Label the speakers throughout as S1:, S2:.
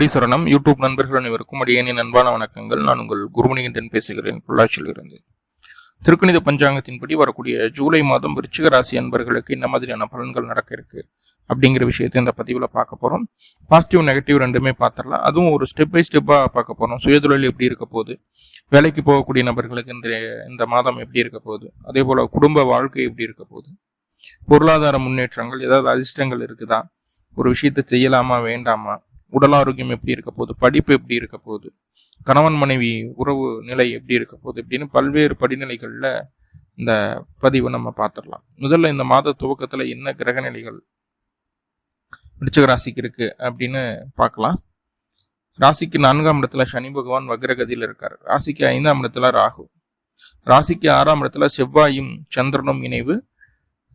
S1: குருடி சரணம். யூடியூப் நண்பர்கள் அனைவருக்கும் அடியேனின் அன்பான வணக்கங்கள். நான் உங்கள் குருமணிகண்டன் பேசுகிறேன். பொள்ளாச்சியிலிருந்து. திருக்கணித பஞ்சாங்கத்தின்படி வரக்கூடிய ஜூலை மாதம் விருச்சிக ராசி அன்பர்களுக்கு என்ன மாதிரியான பலன்கள் நடக்க இருக்கு அப்படிங்கிற விஷயத்தை இந்த பதிவில் பார்க்க போகிறோம் பாசிட்டிவ் நெகட்டிவ் ரெண்டுமே பார்த்துடலாம். அதுவும் ஒரு ஸ்டெப் பை ஸ்டெப்பாக பார்க்க போகிறோம் சுயதொழில் எப்படி இருக்க போகுது? வேலைக்கு போகக்கூடிய நபர்களுக்கு இந்த இந்த மாதம் எப்படி இருக்க போகுது? அதே போல் குடும்ப வாழ்க்கை எப்படி இருக்க போகுது? பொருளாதார முன்னேற்றங்கள் ஏதாவது அதிர்ஷ்டங்கள் இருக்குதா? ஒரு விஷயத்தை செய்யலாமா வேண்டாமா? உடல் ஆரோக்கியம் எப்படி இருக்க போகுது படிப்பு எப்படி இருக்க போகுது கணவன் மனைவி உறவு நிலை எப்படி இருக்க போகுது இப்படின்னு பல்வேறு படிநிலைகளில் இந்த பதிவை நம்ம பார்த்துடலாம். முதல்ல இந்த மாத துவக்கத்தில் என்ன கிரக நிலைகள் விருச்சிக ராசிக்கு இருக்கு அப்படின்னு பார்க்கலாம். ராசிக்கு நான்காம் இடத்துல சனி பகவான் வக்ரகதியில் இருக்கார். ராசிக்கு ஐந்தாம் இடத்துல ராகு. ராசிக்கு ஆறாம் இடத்துல செவ்வாயும் சந்திரனும் இணைவு.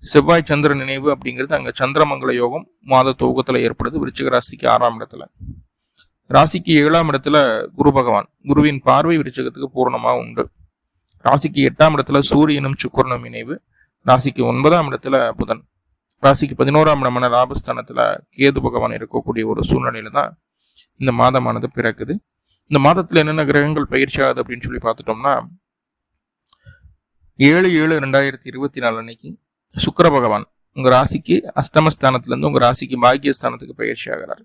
S1: செவ்வாய் சந்திர நினைவு அப்படிங்கிறது அங்கே சந்திரமங்கல யோகம் மாத துவக்கத்தில் ஏற்படுது விருச்சிக ராசிக்கு ஆறாம் இடத்துல. ராசிக்கு ஏழாம் இடத்துல குரு பகவான். குருவின் பார்வை விருச்சகத்துக்கு பூர்ணமாக உண்டு. ராசிக்கு எட்டாம் இடத்துல சூரியனும் சுக்கரனும் இணைவு. ராசிக்கு ஒன்பதாம் இடத்துல புதன். ராசிக்கு பதினோராம் இடமான லாபஸ்தானத்தில் கேது பகவான் இருக்கக்கூடிய ஒரு சூழ்நிலையில தான் இந்த மாதமானது பிறக்குது. இந்த மாதத்தில் என்னென்ன கிரகங்கள் பயிற்சி ஆகுது அப்படின்னு சொல்லி பார்த்துட்டோம்னா ஏழு ஏழு ரெண்டாயிரத்தி இருபத்தி நாலு அன்னைக்கு சுக்கர பகவான் உங்க ராசிக்கு அஷ்டமஸ்தானத்துலேருந்து உங்க ராசிக்கு பாக்கியஸ்தானத்துக்கு பயிற்சி ஆகிறார்.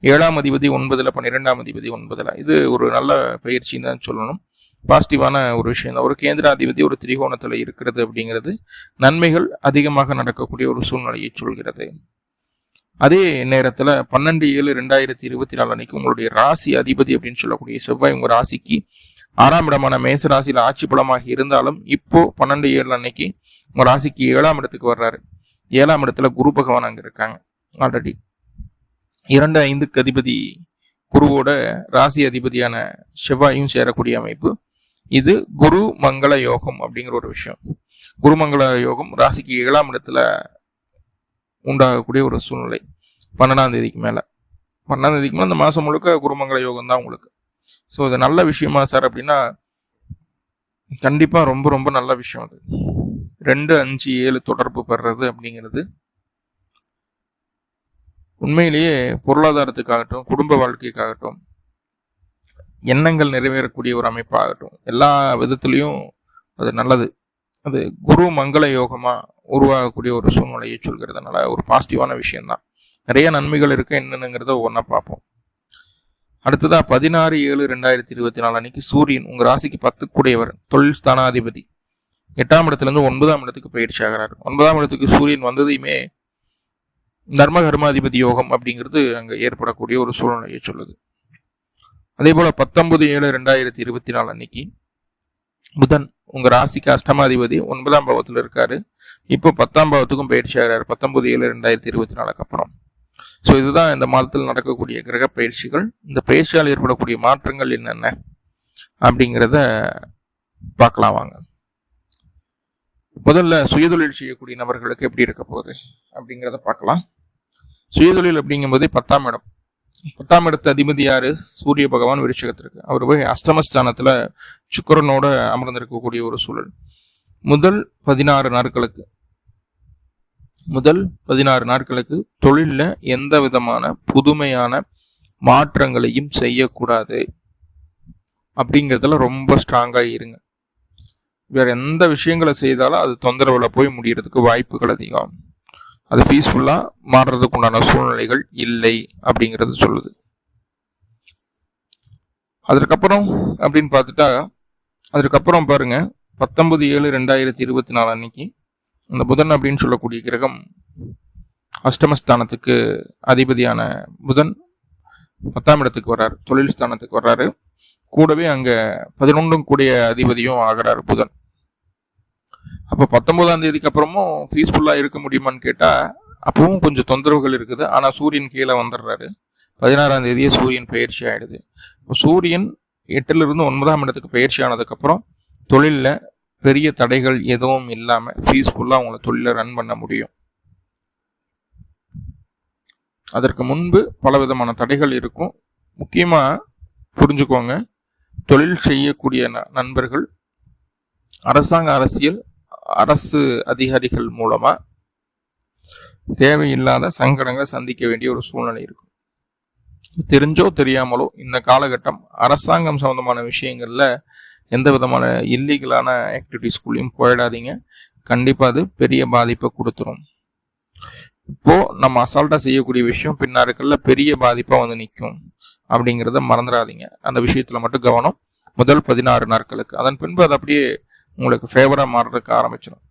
S1: ஏழாம் அதிபதி ஒன்பதுல பன்னிரெண்டாம் அதிபதி ஒன்பதுல. இது ஒரு நல்ல பயிற்சின்னு தான் சொல்லணும். பாசிட்டிவான ஒரு விஷயம் தான். ஒரு கேந்திராதிபதி ஒரு திரிகோணத்தில் இருக்கிறது அப்படிங்கிறது நன்மைகள் அதிகமாக நடக்கக்கூடிய ஒரு சூழ்நிலையை சொல்கிறது. அதே நேரத்தில் பன்னெண்டு ஏழு ரெண்டாயிரத்தி இருபத்தி நாலு அன்னைக்கு உங்களுடைய ராசி அதிபதி அப்படின்னு சொல்லக்கூடிய செவ்வாய் உங்கள் ராசிக்கு ஆறாம் இடமான மேச ராசியில் ஆட்சி பலமாக இருந்தாலும் இப்போ பன்னெண்டு ஏழு அன்னைக்கு உங்க ராசிக்கு ஏழாம் இடத்துக்கு வர்றாரு. ஏழாம் இடத்துல குரு பகவான் அங்க இருக்காங்க. ஆல்ரெடி இரண்டு ஐந்துக்கு அதிபதி குருவோட ராசி அதிபதியான செவ்வாயும் சேரக்கூடிய அமைப்பு. இது குரு மங்கள யோகம் அப்படிங்கிற ஒரு விஷயம். குருமங்கள யோகம் ராசிக்கு ஏழாம் இடத்துல உண்டாகக்கூடிய ஒரு சூழ்நிலை. பன்னெண்டாம் தேதிக்கு மேல. பன்னெண்டாம் தேதிக்கு மேல இந்த மாசம் முழுக்க குருமங்கள யோகம் தான் உங்களுக்கு. ஸோ இது நல்ல விஷயமா சார் அப்படின்னா கண்டிப்பாக ரொம்ப ரொம்ப நல்ல விஷயம் அது. ரெண்டு அஞ்சு ஏழு தொடர்பு பெறுறது அப்படிங்கிறது உண்மையிலேயே பொருளாதாரத்துக்காகட்டும் குடும்ப வாழ்க்கைக்காகட்டும் எண்ணங்கள் நிறைவேறக்கூடிய ஒரு அமைப்பாகட்டும். எல்லா விதத்துலேயும் அது நல்லது. அது குரு மங்கள யோகமாக உருவாகக்கூடிய ஒரு சூழ்நிலையை சொல்கிறதுனால ஒரு பாசிட்டிவான விஷயம்தான். நிறைய நன்மைகள் இருக்குது என்னென்னங்கிறத ஒவ்வொன்றா பார்ப்போம். அடுத்ததா பதினாறு ஏழு ரெண்டாயிரத்தி இருபத்தி நாலு அன்னைக்கு சூரியன் உங்க ராசிக்கு பத்து கூடையவர் தொழில் ஸ்தானாதிபதி. எட்டாம் இடத்துலேருந்து ஒன்பதாம் இடத்துக்கு பயிற்சி ஆகிறார். ஒன்பதாம் இடத்துக்கு சூரியன் வந்ததையுமே தர்ம கர்மாதிபதி யோகம் அப்படிங்கிறது அங்கே ஏற்படக்கூடிய ஒரு சூழ்நிலையை சொல்லுது. அதே போல் பத்தொன்பது ஏழு ரெண்டாயிரத்தி இருபத்தி நாலு அன்னைக்கு புதன் உங்கள் ராசிக்கு அஷ்டமாதிபதி ஒன்பதாம் பாவத்தில் இருக்காரு. இப்போ பத்தாம் பாவத்துக்கும் பயிற்சி ஆகிறார். பத்தொன்பது ஏழு ரெண்டாயிரத்தி இருபத்தி நாலுக்கு அப்புறம். ஸோ இதுதான் இந்த மாதத்தில் நடக்கக்கூடிய கிரக பயிற்சிகள். இந்த பயிற்சியால் ஏற்படக்கூடிய மாற்றங்கள் என்னென்ன அப்படிங்கிறத பார்க்கலாம் வாங்க. முதல்ல சுயதொழில் செய்யக்கூடிய நபர்களுக்கு எப்படி இருக்க போகுது அப்படிங்கிறத பார்க்கலாம். சுயதொழில் அப்படிங்கும்போது பத்தாம் இடம். பத்தாம் இடத்து அதிபதி யாரு? சூரிய பகவான் விருச்சகத்திற்கு. அவர் போய் அஷ்டமஸ்தானத்துல சுக்கரனோட அமர்ந்திருக்கக்கூடிய ஒரு சூழல். முதல் பதினாறு நாட்களுக்கு முதல் பதினாறு நாட்களுக்கு தொழிலில் எந்த விதமான புதுமையான மாற்றங்களையும் செய்யக்கூடாது. அப்படிங்கிறதுல ரொம்ப ஸ்ட்ராங்காக இருங்க. வேற எந்த விஷயங்களை செய்தாலும் அது தொந்தரவில் போய் முடியறதுக்கு வாய்ப்புகள் அதிகம். அது பீஸ்ஃபுல்லாக மாறுறதுக்கு உண்டான சூழ்நிலைகள் இல்லை அப்படிங்கிறது சொல்லுது. அதற்கப்புறம் அப்படின்னு பார்த்துட்டா அதற்கப்புறம் பாருங்க பத்தொன்பது ஏழு ரெண்டாயிரத்தி இருபத்தி நாலு அன்னைக்கு அந்த புதன் அப்படின்னு சொல்லக்கூடிய கிரகம் அஷ்டமஸ்தானத்துக்கு அதிபதியான புதன் பத்தாம் இடத்துக்கு வர்றாரு தொழில் ஸ்தானத்துக்கு வர்றாரு. கூடவே அங்க பதினொன்றும் கூடிய அதிபதியும் ஆகிறாரு புதன். அப்போ பத்தொன்பதாம் தேதிக்கு அப்புறமும் பீஸ்ஃபுல்லாக இருக்க முடியுமான்னு கேட்டால் அப்பவும் கொஞ்சம் தொந்தரவுகள் இருக்குது. ஆனால் சூரியன் கீழே வந்துடுறாரு. பதினாறாம் தேதியே சூரியன் பயிற்சி ஆயிடுது. இப்போ சூரியன் எட்டுலேருந்து ஒன்பதாம் இடத்துக்கு பயிற்சி ஆனதுக்கப்புறம் தொழிலில் பெரிய தடைகள் எதுவும் இல்லாமல் பீஸ்ஃபுல்லாக அவங்கள தொழிலை ரன் பண்ண முடியும். அதற்கு முன்பு பல விதமான தடைகள் இருக்கும். முக்கியமாக புரிஞ்சுக்கோங்க. தொழில் செய்யக்கூடிய நண்பர்கள் அரசாங்க அரசியல் அரசு அதிகாரிகள் மூலமா தேவையில்லாத சங்கடங்களை சந்திக்க வேண்டிய ஒரு சூழ்நிலை இருக்கும். தெரிஞ்சோ தெரியாமலோ இந்த காலகட்டம் அரசாங்கம் சம்பந்தமான விஷயங்கள்ல எந்த விதமான இல்லீகலான ஆக்டிவிட்டிஸ்குள்ளேயும் போயிடாதீங்க. கண்டிப்பாக அது பெரிய பாதிப்பை கொடுத்துரும். இப்போது நம்ம அசால்ட்டாக செய்யக்கூடிய விஷயம் பின்னாருக்குள்ள பெரிய பாதிப்பாக வந்து நிற்கும் அப்படிங்கிறத மறந்துடாதீங்க. அந்த விஷயத்தில் மட்டும் கவனம். முதல் பதினாறு நாட்களுக்கு. அதன் பின்பு அது அப்படியே உங்களுக்கு ஃபேவராக மாறுறதுக்கு ஆரம்பிச்சிடும்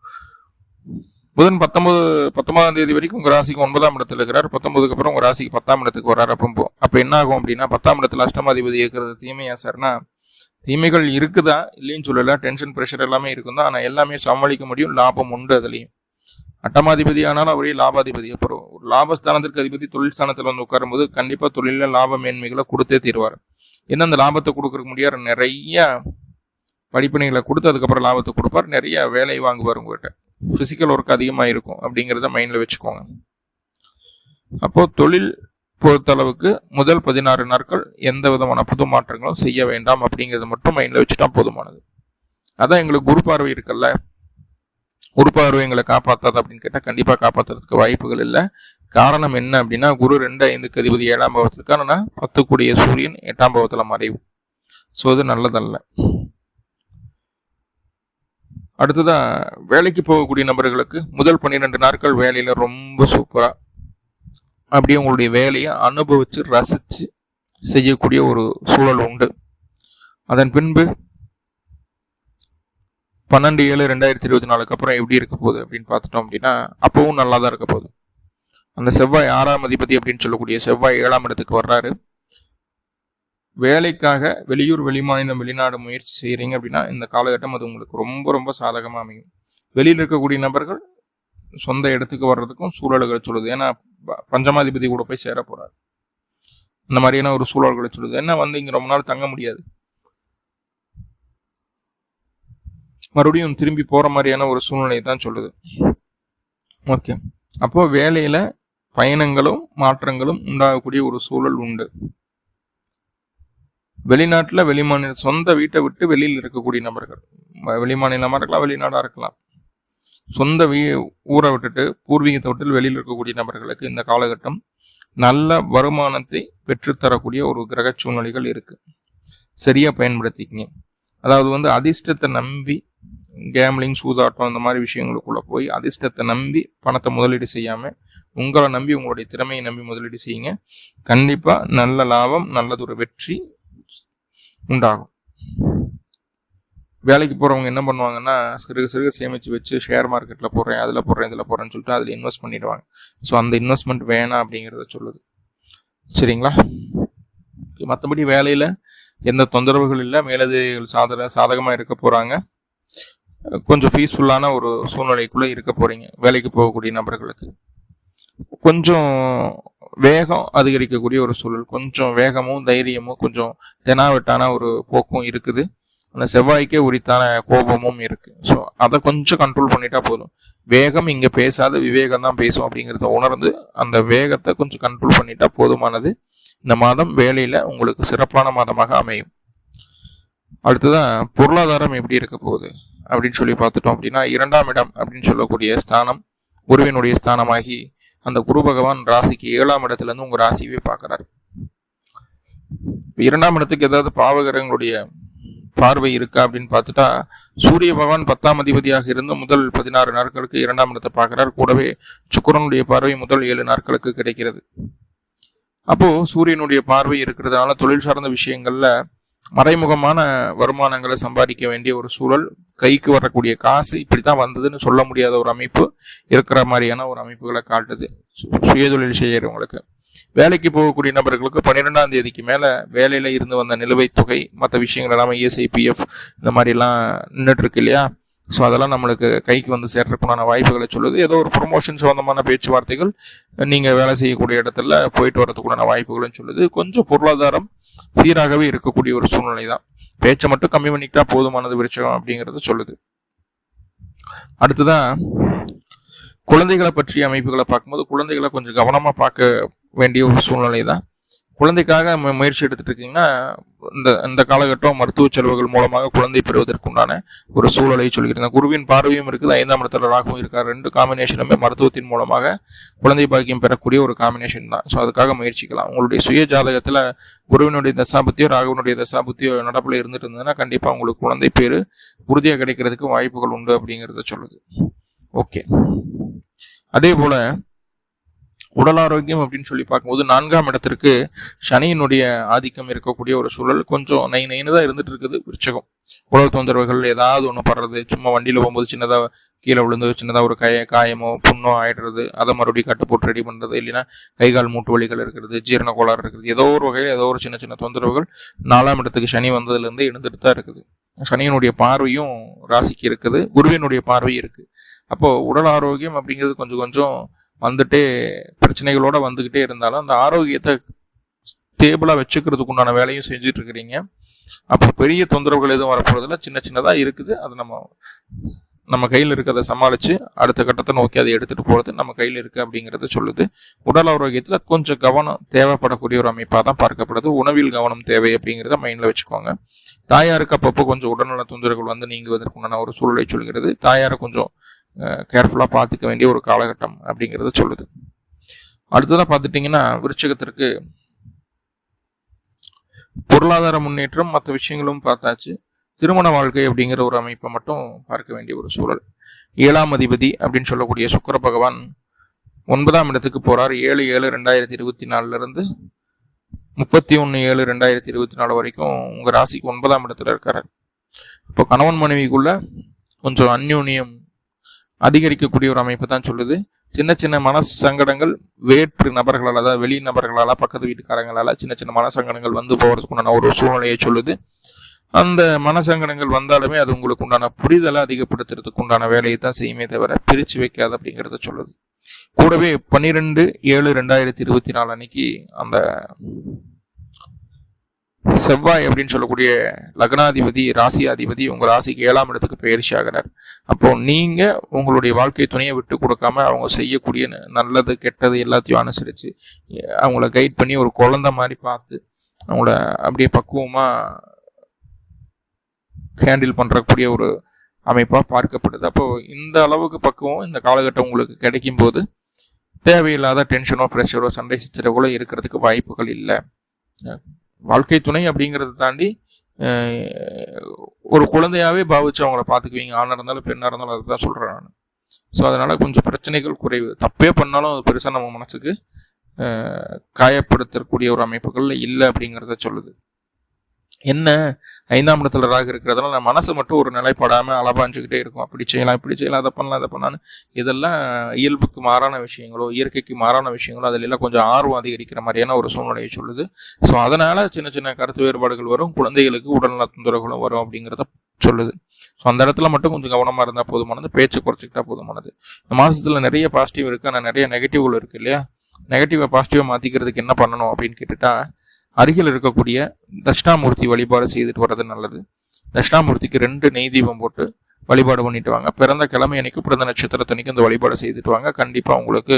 S1: புதன் பத்தொன்பது பத்தொன்பதாம் தேதி வரைக்கும் உங்கள் ராசிக்கு ஒன்பதாம் இடத்துல இருக்கிறார். பத்தொன்பதுக்கு அப்புறம் உங்கள் ராசிக்கு பத்தாம் இடத்துக்கு வர்றாரு. அப்போ அப்போ என்ன ஆகும் அப்படின்னா பத்தாம் இடத்துல அஷ்டமாதிபதி இருக்கிறது தீமையா சார்னா தீமைகள் இருக்குதா இல்லைன்னு சொல்லலை. டென்ஷன் ப்ரெஷர் எல்லாமே இருக்கும் தான் ஆனால் எல்லாமே சமாளிக்க முடியும். லாபம் உண்டு அதுலேயும். அட்டமாதிபதி ஆனாலும் அவரே லாபாதிபதி. அப்புறம் ஒரு லாபஸ்தானத்திற்கு அதிபதி தொழில் ஸ்தானத்தில் வந்து உட்காரும்போது கண்டிப்பாக தொழிலில் லாப மேன்மைகளை கொடுத்தே தீர்வார். என்ன அந்த லாபத்தை கொடுக்குறக்கு முடியாத நிறைய படிப்பணிகளை கொடுத்து அதுக்கப்புறம் லாபத்தை கொடுப்பார். நிறைய வேலை வாங்குவார் உங்கள்கிட்ட ஃபிசிக்கல் ஒர்க் அதிகமாக இருக்கும் அப்படிங்கிறத மைண்டில் வச்சுக்கோங்க. அப்போது தொழில் பொறுத்தளவுக்கு முதல் பதினாறு நாட்கள் எந்த விதமான புது மாற்றங்களும் செய்ய வேண்டாம் அப்படிங்கிறத மட்டும் மைண்டில் வச்சுட்டா போதுமானது. அதான் எங்களுக்கு குரு பார்வை இருக்குல்ல. குரு பார்வை எங்களை காப்பாற்றாது அப்படின்னு கேட்டால் கண்டிப்பாக காப்பாற்றுறதுக்கு வாய்ப்புகள் இல்லை. காரணம் என்ன அப்படின்னா குரு ரெண்டு ஐந்துக்கு அதிபதி ஏழாம் பாவத்திற்கான பத்து கூடிய சூரியன் எட்டாம் பாவத்தில் மறைவு. ஸோ அது நல்லதல்ல. அடுத்ததான் வேலைக்கு போகக்கூடிய நபர்களுக்கு முதல் பன்னிரெண்டு நாட்கள் வேலையில் ரொம்ப சூப்பராக அப்படியே உங்களுடைய வேலையை அனுபவித்து ரசித்து செய்யக்கூடிய ஒரு சூழல் உண்டு. அதன் பின்பு பன்னெண்டு ஏழு ரெண்டாயிரத்தி இருபத்தி நாலுக்கு அப்புறம் எப்படி இருக்க போகுது அப்படின்னு பார்த்துட்டோம் அப்படின்னா அப்பவும் நல்லா தான் இருக்க போகுது. அந்த செவ்வாய் ஆறாம் அதிபதி அப்படின்னு சொல்லக்கூடிய செவ்வாய் ஏழாம் இடத்துக்கு வர்றாரு. வேலைக்காக வெளியூர் வெளிமாநிலம் வெளிநாடு முயற்சி செய்கிறீங்க அப்படின்னா இந்த காலகட்டம் அது உங்களுக்கு ரொம்ப ரொம்ப சாதகமாக அமையும். வெளியில் இருக்கக்கூடிய நபர்கள் சொந்த இடத்துக்கு வர்றதுக்கும் சூழல்களை சொல்லுது. ஏன்னா பஞ்சமாதிபதி கூட போய் சேர போறாரு. அந்த மாதிரியான ஒரு சூழல்களை சொல்லுது. ஏன்னா வந்து இங்க ரொம்ப நாள் தங்க முடியாது. மறுபடியும் திரும்பி போற மாதிரியான ஒரு சூழ்நிலை தான் சொல்லுது. ஓகே. அப்போ வேலையில பயணங்களும் மாற்றங்களும் உண்டாகக்கூடிய ஒரு சூழல் உண்டு. வெளிநாட்டில் வெளிமாநில சொந்த வீட்டை விட்டு வெளியில் இருக்கக்கூடிய நபர்கள். வெளிமாநிலமாக இருக்கலாம் வெளிநாடாக இருக்கலாம். சொந்த வீ ஊரை விட்டுட்டு பூர்வீகத்தை விட்டு வெளியில் இருக்கக்கூடிய நபர்களுக்கு இந்த காலகட்டம் நல்ல வருமானத்தை பெற்றுத்தரக்கூடிய ஒரு கிரக சூழ்நிலைகள் இருக்குது சரியாக பயன்படுத்திக்கிங்க. அதாவது வந்து அதிர்ஷ்டத்தை நம்பி கேம்லிங் சூதாட்டம் இந்த மாதிரி விஷயங்களுக்குள்ளே போய் அதிர்ஷ்டத்தை நம்பி பணத்தை முதலீடு செய்யாமல் உங்களை நம்பி உங்களுடைய திறமையை நம்பி முதலீடு செய்யுங்க. கண்டிப்பாக நல்ல லாபம் நல்லதொரு வெற்றி உண்டாகும். வேலைக்கு போகிறவங்க என்ன பண்ணுவாங்கன்னா சிறுக சிறுக சேமித்து வச்சு ஷேர் மார்க்கெட்டில் போடுறேன் அதில் போடுறேன் இதில் போடுறேன்னு சொல்லிட்டு அதில் இன்வெஸ்ட் பண்ணிடுவாங்க. ஸோ அந்த இன்வெஸ்ட்மெண்ட் வேணாம் அப்படிங்கிறத சொல்லுது. சரிங்களா? மற்றபடி வேலையில் எந்த தொந்தரவுகள் இல்லை. மேலதிகள் சாதக சாதகமாக இருக்க போகிறாங்க கொஞ்சம் பீஸ்ஃபுல்லான ஒரு சூழ்நிலைக்குள்ளே இருக்க போகிறீங்க வேலைக்கு போகக்கூடிய நபர்களுக்கு. கொஞ்சம் வேகம் அதிகரிக்கக்கூடிய ஒரு சூழல் கொஞ்சம் வேகமும் தைரியமும் கொஞ்சம் தெனாவெட்டான ஒரு போக்கும் இருக்குது. அந்த செவ்வாய்க்கே உரித்தான கோபமும் இருக்கு. ஸோ அதை கொஞ்சம் கண்ட்ரோல் பண்ணிட்டா போதும். வேகம் இங்க பேசாத விவேகம் தான் பேசும் அப்படிங்கிறத உணர்ந்து அந்த வேகத்தை கொஞ்சம் கண்ட்ரோல் பண்ணிட்டா போதுமானது. இந்த மாதம் வேலையில உங்களுக்கு சிறப்பான மாதமாக அமையும். அடுத்ததான் பொருளாதாரம் எப்படி இருக்க போகுது? அப்படின்னு சொல்லி பார்த்துட்டோம் அப்படின்னா இரண்டாம் இடம் அப்படின்னு சொல்லக்கூடிய ஸ்தானம் குருவினுடைய ஸ்தானமாகி அந்த குரு பகவான் ராசிக்கு ஏழாம் இடத்துல இருந்து உங்க ராசியவே பார்க்கிறாரு. இரண்டாம் இடத்துக்கு ஏதாவது பாவகரங்களுடைய பார்வை இருக்கா அப்படின்னு பார்த்துட்டா சூரிய பகவான் பத்தாம் அதிபதியாக இருந்து முதல் பதினாறு நாட்களுக்கு இரண்டாம் இடத்தை பார்க்கிறார். கூடவே சுக்கரனுடைய பார்வை முதல் ஏழு நாட்களுக்கு கிடைக்கிறது. அப்போது சூரியனுடைய பார்வை இருக்கிறதுனால தொழில் சார்ந்த விஷயங்களில் மறைமுகமான வருமானங்களை சம்பாதிக்க வேண்டிய ஒரு சூழல் கைக்கு வரக்கூடிய காசு இப்படி தான் வந்ததுன்னு சொல்ல முடியாத ஒரு அமைப்பு இருக்கிற மாதிரியான ஒரு அமைப்புகளை காட்டுது. சுயதொழில் செய்கிறவங்களுக்கு வேலைக்கு போகக்கூடிய நபர்களுக்கு பன்னிரெண்டாம் தேதிக்கு மேலே வேலையில் இருந்து வந்த நிலுவைத் தொகை மற்ற விஷயங்கள் எல்லாமே இஎஸ்ஐபிஎஃப் இந்த மாதிரிலாம் நின்றுட்டு இருக்கு இல்லையா? ஸோ அதெல்லாம் நம்மளுக்கு கைக்கு வந்து சேர்றதுக்குண்டான வாய்ப்புகளை சொல்லுது. ஏதோ ஒரு ப்ரொமோஷன் சம்மந்தமான பேச்சுவார்த்தைகள் நீங்கள் வேலை செய்யக்கூடிய இடத்துல போயிட்டு வரதுக்குண்டான வாய்ப்புகளும் சொல்லுது. கொஞ்சம் பொருளாதாரம் சீராகவே இருக்கக்கூடிய ஒரு சூழ்நிலை தான். பேச்சை மட்டும் கம்மி பண்ணிக்கிட்டா போதுமானது விருச்சகம் அப்படிங்கிறத சொல்லுது. அடுத்துதான் குழந்தைகளை பற்றிய அமைப்புகளை பார்க்கும்போது குழந்தைகளை கொஞ்சம் கவனமாக பார்க்க வேண்டிய ஒரு சூழ்நிலை தான் குழந்தைக்காக முயற்சி எடுத்துட்டு இருக்கீங்கன்னா இந்த இந்த காலகட்டம் மருத்துவ செலவுகள் மூலமாக குழந்தை பெறுவதற்குண்டான ஒரு சூழலை சொல்கிறேன். குருவின் பார்வையும் இருக்குது ஐந்தாம் இடத்துல ராகவும் இருக்கார். ரெண்டு காம்பினேஷனுமே மருத்துவத்தின் மூலமாக குழந்தை பாக்கியம் பெறக்கூடிய ஒரு காம்பினேஷன் தான். ஸோ அதுக்காக முயற்சிக்கலாம். உங்களுடைய சுய ஜாதகத்தில் குருவினுடைய தசாபத்தியோ ராகுவினுடைய தசாபத்தியோ நடப்பில் இருந்துட்டு இருந்ததுன்னா கண்டிப்பாக உங்களுக்கு குழந்தை பேர் உறுதியாக கிடைக்கிறதுக்கு வாய்ப்புகள் உண்டு அப்படிங்கிறத சொல்லுது. ஓகே. அதே போல் உடல் ஆரோக்கியம் அப்படின்னு சொல்லி பார்க்கும்போது நான்காம் இடத்திற்கு சனியினுடைய ஆதிக்கம் இருக்கக்கூடிய ஒரு சூழல். கொஞ்சம் நை நைன்னு தான் இருந்துட்டு இருக்குது விருச்சகம். உடல் தொந்தரவுகள் ஏதாவது ஒன்று படுறது சும்மா வண்டியில் போகும்போது சின்னதாக கீழே விழுந்து சின்னதாக ஒரு கய காயமோ புண்ணோ ஆயிடுறது அதை மறுபடியும் கட்டு போட்டு ரெடி பண்ணுறது இல்லைன்னா கை கால் மூட்டு வலிகள் இருக்கிறது ஜீரண கோளாறு இருக்கிறது ஏதோ ஒரு வகையில் ஏதோ ஒரு சின்ன சின்ன தொந்தரவுகள் நாலாம் இடத்துக்கு சனி வந்ததுலேருந்து எழுந்துட்டு தான் இருக்குது. சனியினுடைய பார்வையும் ராசிக்கு இருக்குது குருவினுடைய பார்வையும் இருக்குது அப்போது உடல் ஆரோக்கியம் அப்படிங்கிறது கொஞ்சம் கொஞ்சம் வந்துட்டே பிரச்சனைகளோட வந்துக்கிட்டே இருந்தாலும் அந்த ஆரோக்கியத்தை ஸ்டேபிளாக வச்சுக்கிறதுக்கு உண்டான வேலையும் செஞ்சுட்டு இருக்கிறீங்க அப்போ பெரிய தொந்தரவுகள் எதுவும் வரப்போறதில்ல. சின்ன சின்னதாக இருக்குது. அது நம்ம நம்ம கையில் இருக்கிறத சமாளித்து அடுத்த கட்டத்தை நோக்கி அதை எடுத்துகிட்டு போகிறது நம்ம கையில் இருக்குது அப்படிங்கிறத சொல்லுது. உடல் ஆரோக்கியத்தில் கொஞ்சம் கவனம் தேவைப்படக்கூடிய ஒரு அமைப்பாக தான் பார்க்கப்படுது. உணவில் கவனம் தேவை அப்படிங்கிறத மைண்டில் வச்சுக்கோங்க. தாயாருக்கு அப்பப்போ கொஞ்சம் உடல்நல தொந்தரவுகள் வந்து நீங்கள் உண்டான ஒரு சூழலை சொல்கிறது. தாயாரை கொஞ்சம் கேர்ஃபுல்லாக பார்த்துக்க வேண்டிய ஒரு காலகட்டம் அப்படிங்கிறத சொல்லுது. அடுத்ததாக பார்த்துட்டிங்கன்னா விருச்சகத்திற்கு பொருளாதார முன்னேற்றம் மற்ற விஷயங்களும் பார்த்தாச்சு. திருமண வாழ்க்கை அப்படிங்கிற ஒரு அமைப்பை மட்டும் பார்க்க வேண்டிய ஒரு சூழல். ஏழாம் அதிபதி அப்படின்னு சொல்லக்கூடிய சுக்கர பகவான் ஒன்பதாம் இடத்துக்கு போறார். ஏழு ஏழு ரெண்டாயிரத்தி இருபத்தி நாலுலேருந்து முப்பத்தி ஒன்று ஏழு ரெண்டாயிரத்தி இருபத்தி நாலு வரைக்கும் உங்கள் ராசிக்கு ஒன்பதாம் இடத்துல இருக்கார். இப்போ கணவன் மனைவிக்குள்ள கொஞ்சம் அந்யோன்யம் அதிகரிக்கக்கூடிய ஒரு அமைப்பு தான் சொல்லுது. சின்ன சின்ன மன சங்கடங்கள் வேற்று நபர்களால் அதாவது வெளி நபர்களால் பக்கத்து வீட்டுக்காரங்களால் சின்ன சின்ன மன சங்கடங்கள் வந்து போகிறதுக்குண்டான ஒரு சூழ்நிலையை சொல்லுது. அந்த மனசங்கடங்கள் வந்தாலுமே அது உங்களுக்கு உண்டான புரிதலை அதிகப்படுத்துறதுக்கு உண்டான வேலையை தான் செய்யுமே தவிர பிரித்து வைக்காது அப்படிங்கிறத சொல்லுது. கூடவே பன்னிரெண்டு ஏழு ரெண்டாயிரத்தி இருபத்தி நாலு அன்னைக்கு அந்த செவ்வாய் அப்படின்னு சொல்லக்கூடிய லக்னாதிபதி ராசியாதிபதி உங்கள் ராசிக்கு ஏழாம் இடத்துக்கு பயிற்சி ஆகினார் அப்போ நீங்கள் உங்களுடைய வாழ்க்கை துணையை விட்டு கொடுக்காம அவங்க செய்யக்கூடிய நல்லது கெட்டது எல்லாத்தையும் அனுசரித்து அவங்கள கைட் பண்ணி ஒரு குழந்தை மாதிரி பார்த்து அவங்கள அப்படியே பக்குவமாக ஹேண்டில் பண்ணுறக்கூடிய ஒரு அமைப்பாக பார்க்கப்படுது. அப்போ இந்த அளவுக்கு பக்குவம் இந்த காலகட்டம் உங்களுக்கு கிடைக்கும் போது தேவையில்லாத டென்ஷனோ ப்ரெஷரோ சண்டை சித்திரங்களோ இருக்கிறதுக்கு வாய்ப்புகள் இல்லை. வாழ்க்கை துணை அப்படிங்கிறத தாண்டி ஒரு குழந்தையாவே பாவிச்சு அவங்கள பார்த்துக்குவீங்க ஆணாக இருந்தாலும் பெண்ணாக இருந்தாலும் அதை தான் சொல்கிறேன் நான். ஸோ அதனால் கொஞ்சம் பிரச்சனைகள் குறைவு. தப்பே பண்ணாலும் அது பெருசாக நம்ம மனசுக்கு காயப்படுத்தக்கூடிய ஒரு அமைப்புகளில் இல்லை அப்படிங்கிறத சொல்லுது. என்ன ஐந்தாம் இடத்துல ராகு இருக்கிறதுனால நம்ம மனசு மட்டும் ஒரு நிலைப்படாமல் அலபாஞ்சுக்கிட்டே இருக்கும். அப்படி செய்யலாம் இப்படி செய்யலாம் அதை பண்ணலாம் அதை பண்ணலான்னு இதெல்லாம் இயல்புக்கு மாறான விஷயங்களோ இயற்கைக்கு மாறான விஷயங்களோ அதில் எல்லாம் கொஞ்சம் ஆர்வம் அதிகரிக்கிற மாதிரியான ஒரு சூழ்நிலையை சொல்லுது. ஸோ அதனால சின்ன சின்ன கருத்து வேறுபாடுகள் வரும் குழந்தைகளுக்கு உடல்நல தொந்தரவுகளும் வரும் அப்படிங்கிறத சொல்லுது. ஸோ அந்த இடத்துல மட்டும் கொஞ்சம் கவனமாக இருந்தால் போதுமானது பேச்சு குறைச்சிக்கிட்டா போதுமானது. இந்த மாதத்தில் நிறைய பாசிட்டிவ் இருக்குது ஆனால் நிறைய நெகட்டிவ்கள் இருக்குது இல்லையா? நெகட்டிவை பாசிட்டிவாக மாற்றிக்கிறதுக்கு என்ன பண்ணணும் அப்படின்னு கேட்டுட்டா அருகில் இருக்கக்கூடிய தட்சிணாமூர்த்தி வழிபாடு செய்துட்டு வர்றது நல்லது. தட்சிணாமூர்த்திக்கு ரெண்டு நெய் தீபம் போட்டு வழிபாடு பண்ணிட்டு வாங்க. பிறந்த கிழமை அன்னைக்கு பிறந்த நட்சத்திரத்தனைக்கு இந்த வழிபாடு செய்துட்டு வாங்க. கண்டிப்பாக உங்களுக்கு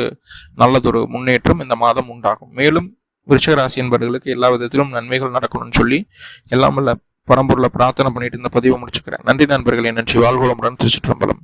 S1: நல்லதொரு முன்னேற்றம் இந்த மாதம் உண்டாகும். மேலும் விருச்சிக என்பவர்களுக்கு எல்லா விதத்திலும் நன்மைகள் நடக்கணும்னு சொல்லி எல்லாம் வல்ல பரம்பொருளை பிரார்த்தனை பண்ணிட்டு இந்த பதிவை முடிச்சுக்கிறேன். நன்றி நண்பர்களே. நன்றி. வாழ்வளமுடன் திருச்சிற்றம்பலம்.